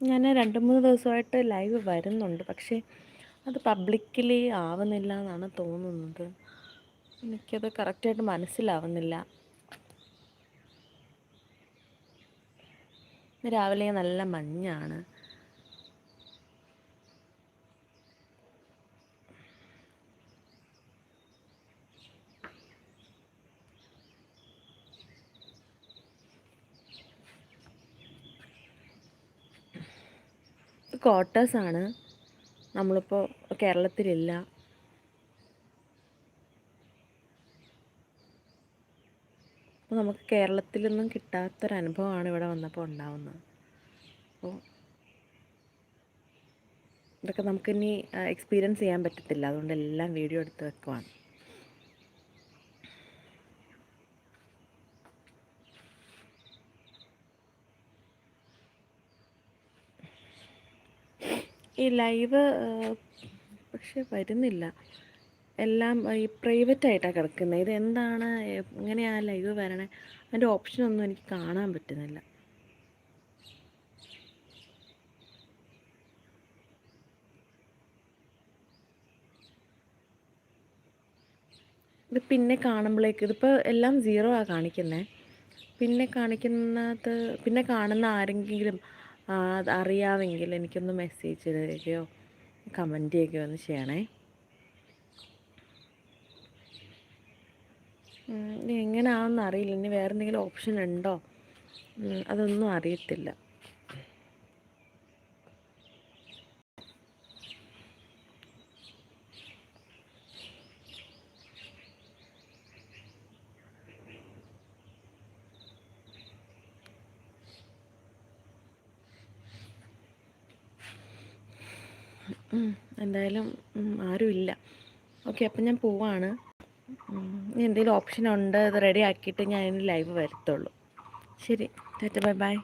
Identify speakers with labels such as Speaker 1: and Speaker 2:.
Speaker 1: ഞാൻ രണ്ട് മൂന്ന് ദിവസമായിട്ട് ലൈവ് വരുന്നുണ്ട്. പക്ഷേ അത് പബ്ലിക്കലി ആവുന്നില്ല എന്നാണ് തോന്നുന്നത്. എനിക്കത് കറക്റ്റായിട്ട് മനസ്സിലാവുന്നില്ല. രാവിലെ നല്ല മഞ്ഞാണ്. ക്വാർട്ടേഴ്സാണ് നമ്മളിപ്പോൾ കേരളത്തിലില്ല. അപ്പോൾ നമുക്ക് കേരളത്തിലൊന്നും കിട്ടാത്തൊരനുഭവമാണ് ഇവിടെ വന്നപ്പോൾ ഉണ്ടാവുന്നത്. അപ്പോൾ ഇതൊക്കെ നമുക്കിനി എക്സ്പീരിയൻസ് ചെയ്യാൻ പറ്റത്തില്ല. അതുകൊണ്ട് എല്ലാം വീഡിയോ എടുത്ത് വെക്കുവാണ്. ഈ ലൈവ് പക്ഷെ വരുന്നില്ല. എല്ലാം ഈ പ്രൈവറ്റ് ആയിട്ടാണ് കിടക്കുന്നത് ഇത് എന്താണ് എങ്ങനെയാണ് ലൈവ് വരണേ? അതിന്റെ ഓപ്ഷനൊന്നും എനിക്ക് കാണാൻ പറ്റുന്നില്ല. ഇത് പിന്നെ കാണുമ്പോഴേക്ക് ഇതിപ്പോൾ എല്ലാം സീറോ ആണ് കാണിക്കുന്നത് പിന്നെ കാണിക്കുന്നത് പിന്നെ കാണുന്ന ആരെങ്കിലും അറിയാമെങ്കിൽ എനിക്കൊന്ന് മെസ്സേജ് ചെയ്തേക്കോ? കമന്റ് ചെയ്യുകയോ ഒന്ന് ചെയ്യണേ. എങ്ങനെയാണെന്ന് അറിയില്ല. ഇനി വേറെ എന്തെങ്കിലും ഓപ്ഷൻ ഉണ്ടോ? അതൊന്നും അറിയത്തില്ല. എന്തായാലും ആരുമില്ല ഓക്കെ അപ്പം ഞാൻ പോവാണ്. എന്തെങ്കിലും ഓപ്ഷൻ ഉണ്ട്? അത് റെഡി ആക്കിയിട്ട് ഞാൻ ലൈവ് വരത്തുള്ളൂ. ശരി ടാറ്റ ബൈ ബൈ